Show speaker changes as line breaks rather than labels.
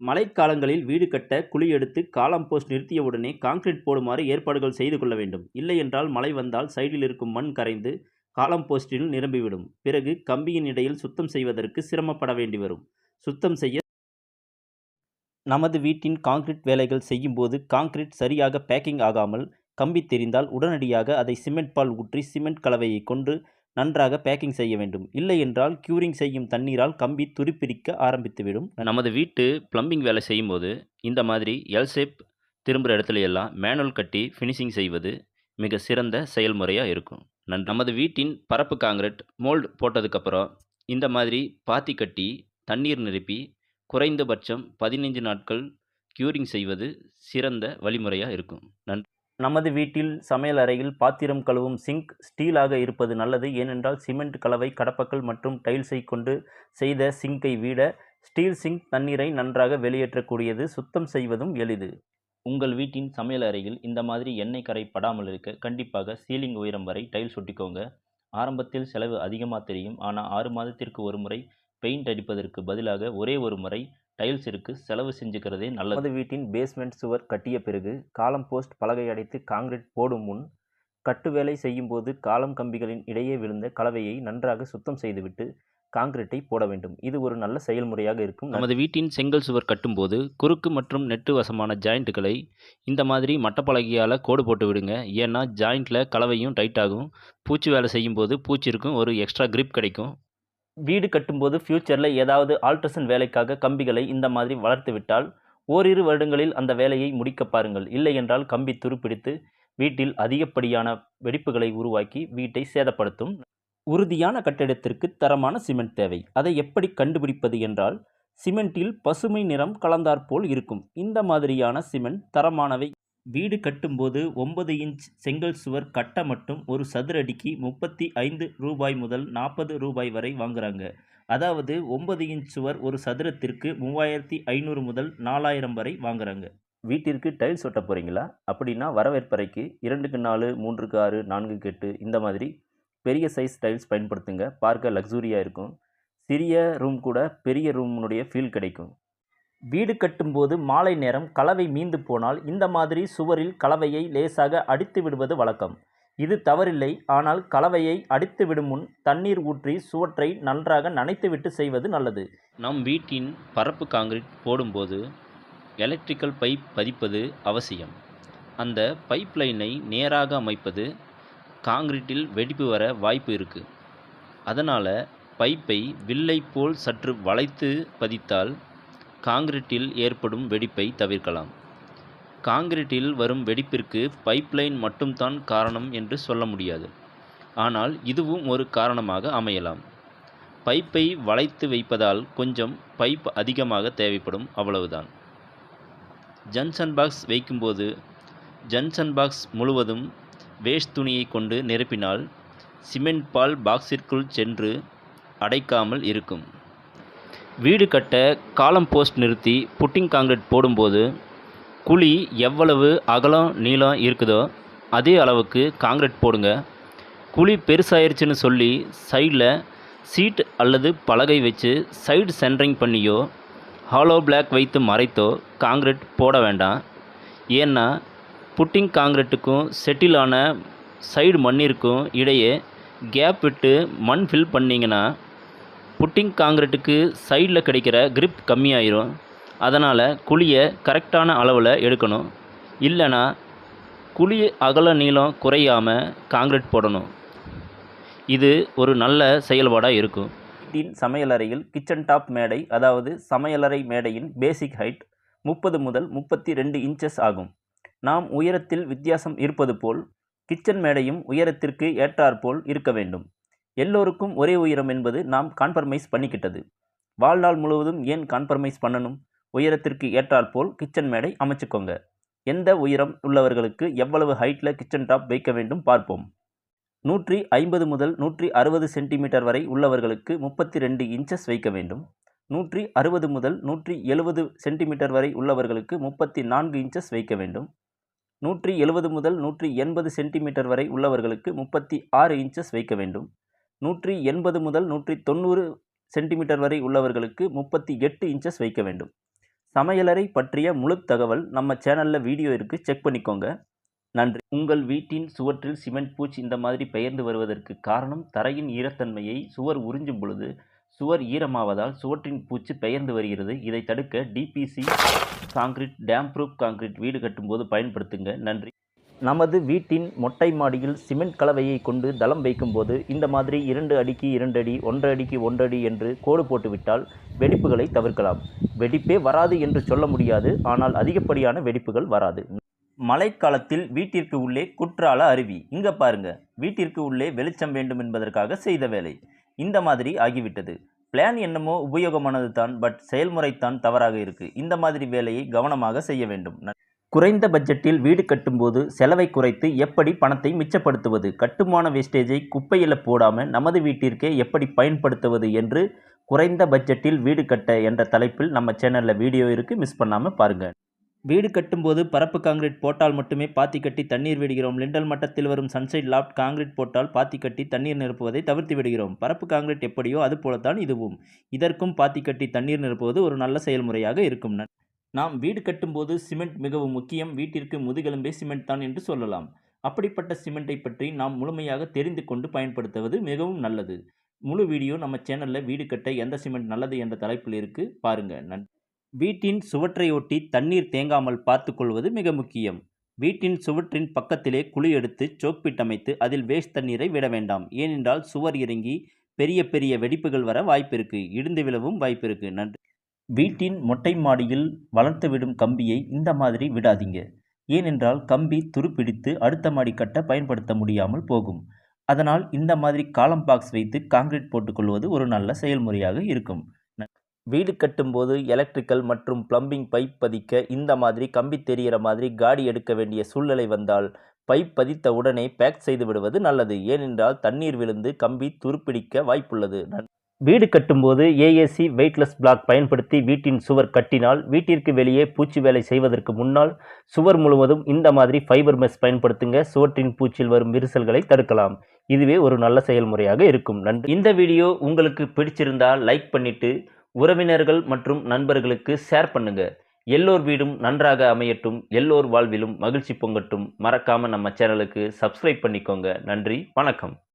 மழைக்காலங்களில் வீடு கட்ட குழி எடுத்து காலம்போஸ்ட் நிறுத்தியவுடனே கான்கிரீட் போடுமாறு ஏற்பாடுகள் செய்து கொள்ள வேண்டும். இல்லை என்றால் மழை வந்தால் சைடில் இருக்கும் மண் கரைந்து காலம்போஸ்டில் நிரம்பிவிடும். பிறகு கம்பியின் இடையில் சுத்தம் செய்வதற்கு சிரமப்பட வேண்டி வரும். சுத்தம் செய்ய நமது வீட்டின் கான்கிரீட் வேலைகள் செய்யும்போது கான்கிரீட் சரியாக பேக்கிங் ஆகாமல் கம்பி தெரிந்தால் உடனடியாக அதை சிமெண்ட் பால் ஊற்றி சிமெண்ட் கலவையை கொண்டு நன்றாக பேக்கிங் செய்ய வேண்டும். இல்லை என்றால் க்யூரிங் செய்யும் தண்ணீரால் கம்பி துருப்பிடிக்க ஆரம்பித்துவிடும். நமது வீட்டு பிளம்பிங் வேலை செய்யும்போது இந்த மாதிரி எல் ஷேப் திரும்புகிற இடத்துல எல்லாம் மேனுவல் கட்டி ஃபினிஷிங் செய்வது மிக சிறந்த செயல்முறையாக இருக்கும். நன் நமது வீட்டின் பரப்பு காங்கிரட் மோல்டு போட்டதுக்கப்புறம் இந்த மாதிரி பாத்தி கட்டி தண்ணீர் நிரப்பி குறைந்தபட்சம் பதினைஞ்சு நாட்கள் க்யூரிங் செய்வது சிறந்த வழிமுறையாக இருக்கும். நன்றி நமது வீட்டில் சமையல் அறையில் பாத்திரம் கழுவும் சிங்க் ஸ்டீலாக இருப்பது நல்லது. ஏனென்றால் சிமெண்ட் கலவை கடப்பக்கள் மற்றும் டைல்ஸை கொண்டு செய்த சிங்கை விட ஸ்டீல் சிங்க் தண்ணீரை நன்றாக வெளியேற்றக்கூடியது. சுத்தம் செய்வதும் எளிது. உங்கள் வீட்டின் சமையல் அறையில் இந்த மாதிரி எண்ணெய் கரை படாமல் இருக்க கண்டிப்பாக சீலிங் உயரம் வரை டைல்ஸ் ஒட்டிக்கோங்க. ஆரம்பத்தில் செலவு அதிகமாக தெரியும். ஆனால் ஆறு மாதத்திற்கு ஒரு முறை பெயிண்ட் அடிப்பதற்கு பதிலாக ஒரே ஒரு முறை டைல்ஸிற்கு செலவு செஞ்சுக்கிறதே நல்லது. நமது வீட்டின் பேஸ்மெண்ட் சுவர் கட்டிய பிறகு காலம் போஸ்ட் பலகை அடைத்து காங்கிரீட் போடும் முன் கட்டு வேலை செய்யும்போது காலம் கம்பிகளின் இடையே விழுந்த கலவையை நன்றாக சுத்தம் செய்துவிட்டு காங்கிரீட்டை போட வேண்டும். இது ஒரு நல்ல செயல்முறையாக இருக்கும். நமது வீட்டின் செங்கல் சுவர் கட்டும்போது குறுக்கு மற்றும் நெட்டு வசமான ஜாயிண்ட்டுகளை இந்த மாதிரி மட்டப்பலகையால் கோடு போட்டு விடுங்க. ஏன்னா ஜாயிண்ட்டில் கலவையும் டைட் ஆகும். பூச்சி வேலை செய்யும்போது பூச்சி இருக்கும் ஒரு எக்ஸ்ட்ரா grip கிடைக்கும். வீடு கட்டும்போது ஃப்யூச்சரில் ஏதாவது ஆல்ட்ரேஷன் வேலைக்காக கம்பிகளை இந்த மாதிரி வளர்த்து விட்டால் ஓரிரு வருடங்களில் அந்த வேலையை முடிக்க பாருங்கள். இல்லை என்றால் கம்பி துருப்பிடித்து வீட்டில் அதிகப்படியான வெடிப்புகளை உருவாக்கி வீட்டை சேதப்படுத்தும். உறுதியான கட்டிடத்திற்கு தரமான சிமெண்ட் தேவை. அதை எப்படி கண்டுபிடிப்பது என்றால் சிமெண்டில் பசுமை நிறம் கலந்தாற்போல் இருக்கும். இந்த மாதிரியான சிமெண்ட் தரமானவை வீடு கட்டும்போது ஒன்பது இன்ச் செங்கல் சுவர் கட்ட மட்டும் ஒரு சதுர அடிக்கு முப்பத்தி ஐந்து ரூபாய் முதல் நாற்பது ரூபாய் வரை வாங்குறாங்க. அதாவது ஒன்பது இன்ச் சுவர் ஒரு சதுரத்திற்கு மூவாயிரத்தி ஐநூறு முதல் நாலாயிரம் வரை வாங்குறாங்க. வீட்டிற்கு டைல்ஸ் ஒட்ட போகிறீங்களா அப்படின்னா வரவேற்பறைக்கு இரண்டுக்கு நாலு மூன்றுக்கு ஆறு நான்குக்கு எட்டு இந்த மாதிரி பெரிய சைஸ் டைல்ஸ் பயன்படுத்துங்க. பார்க்க லக்ஸூரியாக இருக்கும். சிறிய ரூம் கூட பெரிய ரூம்னுடைய ஃபீல் கிடைக்கும். வீடு கட்டும்போது மாலை நேரம் கலவை மீந்து போனால் இந்த மாதிரி சுவரில் கலவையை லேசாக அடித்து விடுவது வழக்கம். இது தவறில்லை. ஆனால் கலவையை அடித்து விடும் முன் தண்ணீர் ஊற்றி சுவற்றை நன்றாக நனைத்துவிட்டு செய்வது நல்லது. நம் வீட்டின் பரப்பு காங்கிரீட் போடும்போது எலக்ட்ரிக்கல் பைப் பதிப்பது அவசியம். அந்த பைப் லைனை நேராக அமைப்பது காங்கிரீட்டில் வெடிப்பு வர வாய்ப்பு இருக்குது அதனால் பைப்பை வில்லை போல் சற்று வளைத்து பதித்தால் காங்கிரீட்டில் ஏற்படும் வெடிப்பை தவிர்க்கலாம். காங்கிரீட்டில் வரும் வெடிப்பிற்கு பைப்லைன் மட்டும்தான் காரணம் என்று சொல்ல முடியாது. ஆனால் இதுவும் ஒரு காரணமாக அமையலாம். பைப்பை வளைத்து வைப்பதால் கொஞ்சம் பைப் அதிகமாக தேவைப்படும் அவ்வளவுதான். ஜன்சன் பாக்ஸ் வைக்கும்போது ஜன்சன் பாக்ஸ் முழுவதும் வேஸ்ட் துணியை கொண்டு நிரப்பினால் சிமெண்ட் பால் பாக்ஸிற்குள் சென்று அடைக்காமல் இருக்கும். வீடு கட்ட காலம் போஸ்ட் நிறுத்தி புட்டிங் காங்கிரீட் போடும்போது குழி எவ்வளவு அகலம் நீளம் இருக்குதோ அதே அளவுக்கு காங்கிரீட் போடுங்க. குழி பெருசாயிருச்சுன்னு சொல்லி சைடில் சீட் அல்லது பலகை வச்சு சைடு சென்ட்ரிங் பண்ணியோ ஹாலோ பிளாக் வைத்து மறைத்தோ காங்கிரீட் போட வேண்டாம். ஏன்னா புட்டிங் காங்கிரீட்டுக்கும் செட்டிலான சைடு மண்ணிற்கும் இடையே கேப் விட்டு மண் ஃபில் பண்ணிங்கன்னா புட்டிங் காங்கிரீட்டுக்கு சைடில் கிடைக்கிற கிரிப் கம்மியாயிரும். அதனால் குழியை கரெக்டான அளவில் எடுக்கணும். இல்லைன்னா குழி அகல நீளம் குறையாமல் காங்கிரீட் போடணும். இது ஒரு நல்ல செயல்பாடாக இருக்கும். வீட்டின் சமையலறையில் கிச்சன் டாப் மேடை அதாவது சமையலறை மேடையின் பேசிக் ஹைட் முப்பது முதல் முப்பத்தி ரெண்டு இன்ச்சஸ் ஆகும். நாம் உயரத்தில் வித்தியாசம் இருப்பது போல் கிச்சன் மேடையும் உயரத்திற்கு ஏற்றாற்போல் இருக்க வேண்டும். எல்லோருக்கும் ஒரே உயரம் என்பது நாம் கான்ஃபர்மைஸ் பண்ணிக்கிட்டது. வாழ்நாள் முழுவதும் ஏன் கான்ஃபர்மைஸ் பண்ணணும்? உயரத்திற்கு ஏற்றாற்போல் கிச்சன் மேடை அமைச்சுக்கோங்க. எந்த உயரம் உள்ளவர்களுக்கு எவ்வளவு ஹைட்டில் கிச்சன் டாப் வைக்க வேண்டும் பார்ப்போம். நூற்றி ஐம்பது முதல் நூற்றி அறுபது சென்டிமீட்டர் வரை உள்ளவர்களுக்கு முப்பத்தி ரெண்டு இன்ச்சஸ் வைக்க வேண்டும். நூற்றி அறுபது முதல் நூற்றி எழுபது சென்டிமீட்டர் வரை உள்ளவர்களுக்கு முப்பத்தி நான்கு இன்ச்சஸ் வைக்க வேண்டும். நூற்றி எழுபது முதல் நூற்றி எண்பது சென்டிமீட்டர் வரை உள்ளவர்களுக்கு முப்பத்தி ஆறு இன்ச்சஸ் வைக்க வேண்டும். நூற்றி எண்பது முதல் நூற்றி தொண்ணூறு சென்டிமீட்டர் வரை உள்ளவர்களுக்கு முப்பத்தி எட்டு இன்ச்சஸ் வைக்க வேண்டும். சமையலறை பற்றிய முழு தகவல் நம்ம சேனலில் வீடியோ இருக்குது செக் பண்ணிக்கோங்க. நன்றி. உங்கள் வீட்டின் சுவற்றில் சிமெண்ட் பூச்சு இந்த மாதிரி பெயர்ந்து வருவதற்கு காரணம் தரையின் ஈரத்தன்மையை சுவர் உறிஞ்சும் பொழுது சுவர் ஈரமாவதால் சுவற்றின் பூச்சு பெயர்ந்து வருகிறது. இதை தடுக்க DPC concrete damp proof concrete வீடு கட்டும்போது பயன்படுத்துங்க. நன்றி. நமது வீட்டின் மொட்டை மாடியில் சிமெண்ட் கலவையை கொண்டு தளம் வைக்கும்போது இந்த மாதிரி இரண்டு அடிக்கு இரண்டு அடி ஒன்றரை அடிக்கு ஒன்றடி என்று கோடு போட்டுவிட்டால் வெடிப்புகளை தவிர்க்கலாம். வெடிப்பே வராது என்று சொல்ல முடியாது ஆனால் அதிகப்படியான வெடிப்புகள் வராது. மழைக்காலத்தில் வீட்டிற்கு உள்ளே குற்றால அருவி. இங்க பாருங்க வீட்டிற்கு உள்ளே வெளிச்சம் வேண்டும் என்பதற்காக செய்த வேலை. இந்த மாதிரி ஆகிவிட்டது. பிளான் என்னமோ உபயோகமானது தான் பட் செயல்முறை தான் தவறாக இருக்கு. இந்த மாதிரி வேலையை கவனமாக செய்ய வேண்டும். குறைந்த பட்ஜெட்டில் வீடு கட்டும்போது செலவை குறைத்து எப்படி பணத்தை மிச்சப்படுத்துவது? கட்டுமான வேஸ்டேஜை குப்பையில் போடாமல் நமது வீட்டிற்கே எப்படி பயன்படுத்துவது என்று குறைந்த பட்ஜெட்டில் வீடு கட்ட என்ற தலைப்பில் நம்ம சேனலில் வீடியோ இருக்குது மிஸ் பண்ணாமல் பாருங்கள் வீடு கட்டும்போது பரப்பு காங்கிரீட் போட்டால் மட்டுமே பாத்தி கட்டி தண்ணீர் விடுகிறோம். லிண்டல் மட்டத்தில் வரும் சன்சைட் லாப்ட் காங்கிரீட் போட்டால் பாத்தி கட்டி தண்ணீர் நிரப்புவதை தவிர்த்து விடுகிறோம். பரப்பு காங்கிரீட் எப்படியோ அதுபோலத்தான் இதுவும். இதற்கும் பாத்தி கட்டி தண்ணீர் நிரப்புவது ஒரு நல்ல செயல்முறையாக இருக்கும். நாம் வீடு கட்டும்போது சிமெண்ட் மிகவும் முக்கியம் வீட்டிற்கு முதுகெலும்பே சிமெண்ட் தான் என்று சொல்லலாம். அப்படிப்பட்ட சிமெண்ட்டை பற்றி நாம் முழுமையாக தெரிந்து கொண்டு பயன்படுத்துவது மிகவும் நல்லது. முழு வீடியோ நம்ம சேனலில் வீடு கட்ட எந்த சிமெண்ட் நல்லது என்ற தலைப்பில் இருக்குது பாருங்கள் நன் வீட்டின் சுவற்றையொட்டி தண்ணீர் தேங்காமல் பார்த்து கொள்வது மிக முக்கியம். வீட்டின் சுவற்றின் பக்கத்திலே குழி எடுத்து சோக்பிட் அமைத்து அதில் வேஸ்ட் தண்ணீரை விட வேண்டாம். ஏனென்றால் சுவர் இறங்கி பெரிய பெரிய வெடிப்புகள் வர வாய்ப்பிருக்கு. இடிந்து விழவும் வாய்ப்பிருக்கு. நன்றி. வீட்டின் மொட்டை மாடியில் வளர்த்துவிடும் கம்பியை இந்த மாதிரி விடாதீங்க. ஏனென்றால் கம்பி துருப்பிடித்து அடுத்த மாடி கட்ட பயன்படுத்த முடியாமல் போகும். அதனால் இந்த மாதிரி காலம் பாக்ஸ் வைத்து காங்கிரீட் போட்டுக்கொள்வது ஒரு நல்ல செயல்முறையாக இருக்கும். வீடு கட்டும்போது எலக்ட்ரிக்கல் மற்றும் பிளம்பிங் பைப் பதிக்க இந்த மாதிரி கம்பி தெரிகிற மாதிரி காடி எடுக்க வேண்டிய சூழ்நிலை வந்தால் பைப் பதித்த உடனே பேக் செய்து விடுவது நல்லது. ஏனென்றால் தண்ணீர் விழுந்து கம்பி துருப்பிடிக்க வாய்ப்புள்ளது. வீடு கட்டும்போது ஏஏசி வெயிட்லெஸ் பிளாக் பயன்படுத்தி வீட்டின் சுவர் கட்டினால் வீட்டிற்கு வெளியே பூச்சி வேலை செய்வதற்கு முன்னால் சுவர் முழுவதும் இந்த மாதிரி ஃபைபர் மெஸ் பயன்படுத்துங்க. சுவற்றின் பூச்சில் வரும் விரிசல்களை தடுக்கலாம். இதுவே ஒரு நல்ல செயல்முறையாக இருக்கும். நன்றி. இந்த வீடியோ உங்களுக்கு பிடிச்சிருந்தால் லைக் பண்ணிவிட்டு உறவினர்கள் மற்றும் நண்பர்களுக்கு ஷேர் பண்ணுங்க. எல்லோர் வீடும் நன்றாக அமையட்டும். எல்லோர் வாழ்விலும் மகிழ்ச்சி பொங்கட்டும். மறக்காமல் நம்ம சேனலுக்கு சப்ஸ்கிரைப் பண்ணிக்கோங்க. நன்றி. வணக்கம்.